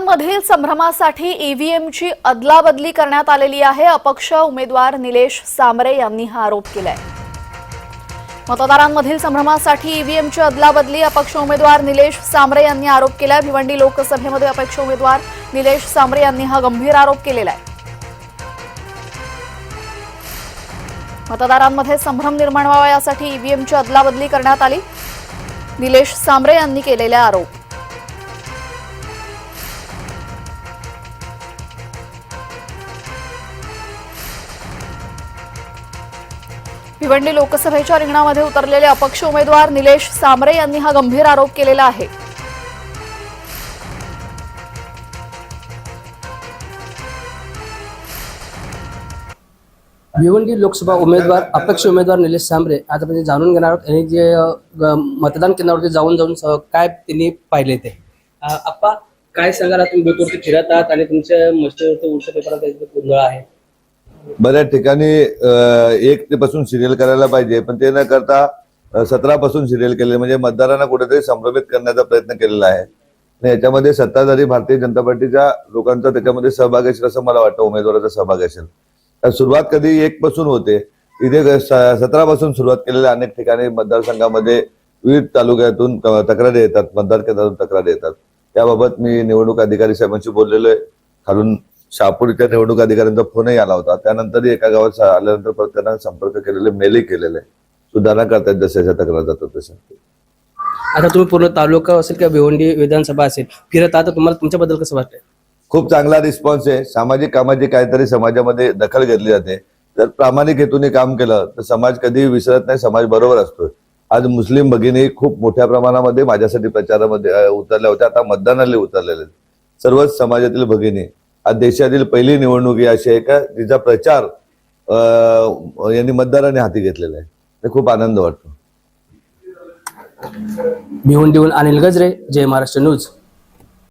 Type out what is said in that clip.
मधील संभ्रमासाठी ईव्हीएमची अदलाबदली करण्यात आलेली आहे अपक्ष उमेदवार निलेश सांबरे यांनी हा आरोप केलाय. मतदारांमधील संभ्रमासाठी ईव्हीएमची अदलाबदली अपक्ष उमेदवार निलेश सांबरे यांनी आरोप केलाय. भिवंडी लोकसभेमध्ये अपक्ष उमेदवार निलेश सांबरे यांनी हा गंभीर आरोप केलेला आहे मतदारांमध्ये संभ्रम निर्माण व्हावा यासाठी ईव्हीएमची अदलाबदली करण्यात आली. निलेश सांबरे यांनी केलेले आरोप. भिवंडी लोकसभेच्या रिंगणामध्ये उतरलेले अपक्ष उमेदवार निलेश सांबरे यांनी हा गंभीर आरोप केलेला आहे. भिवंडी लोकसभा उमेदवार अपक्ष उमेदवार निलेश सांबरे आता म्हणजे जाणून घेणार आहोत आणि जे मतदान केंद्रावरती जाऊन जाऊन काय त्यांनी पाहिले ते? आप्पा काय सांगाल? तुम्ही फिरत आहात आणि तुमच्या मस्तीवरती उलट पेपरात गोंधळ आहे. बऱ्याच ठिकाणी एक ते पासून सिरियल करायला पाहिजे पण ते न करता सतरा पासून सिरियल केले म्हणजे मतदारांना कुठेतरी संभ्रमित करण्याचा प्रयत्न केलेला आहे. आणि याच्यामध्ये सत्ताधारी भारतीय जनता पार्टीच्या लोकांचा त्याच्यामध्ये सहभाग असेल असं मला वाटतं उमेदवाराचा सहभाग असेल. तर सुरुवात कधी एक पासून होते इथे सतरा पासून सुरुवात केलेल्या अनेक ठिकाणी मतदारसंघामध्ये विविध तालुक्यातून तक्रारी येतात मतदार केंद्रातून तक्रारी येतात. त्याबाबत मी निवडणूक अधिकारी साहेबांशी बोललेलो आहे. खालून शहापूरच्या निवडणूक अधिकाऱ्यांचा फोनही आला होता. त्यानंतरही एका गावात आल्यानंतर परत त्यांना संपर्क केलेले मेलही केलेले. सुधारणा करतायत जशा जशा तक्रार जातात तशा आता तुम्ही पूर्ण तालुका असेल किंवा भिवंडी विधानसभा असेल फिरत तर तुम्हाला तुमच्याबद्दल कसं वाटतंय? खूप चांगला रिस्पॉन्स आहे. सामाजिक कामाची काहीतरी समाजामध्ये दखल घेतली जाते. जर प्रामाणिक हेतूने काम केलं तर समाज कधीही विसरत नाही समाज बरोबर असतो आज मुस्लिम भगिनी खूप मोठ्या प्रमाणामध्ये माझ्यासाठी प्रचारामध्ये उतरल्या होत्या. आता मतदानाला उतरलेल्या. सर्वच समाजातील भगिनी आज देशातील पहिली निवडणूक ही अशी आहे का तिचा प्रचार यांनी मतदारांनी हाती घेतलेला आहे. ते खूप आनंद वाटतो. भिवंडीहून अनिल गजरे जय महाराष्ट्र न्यूज.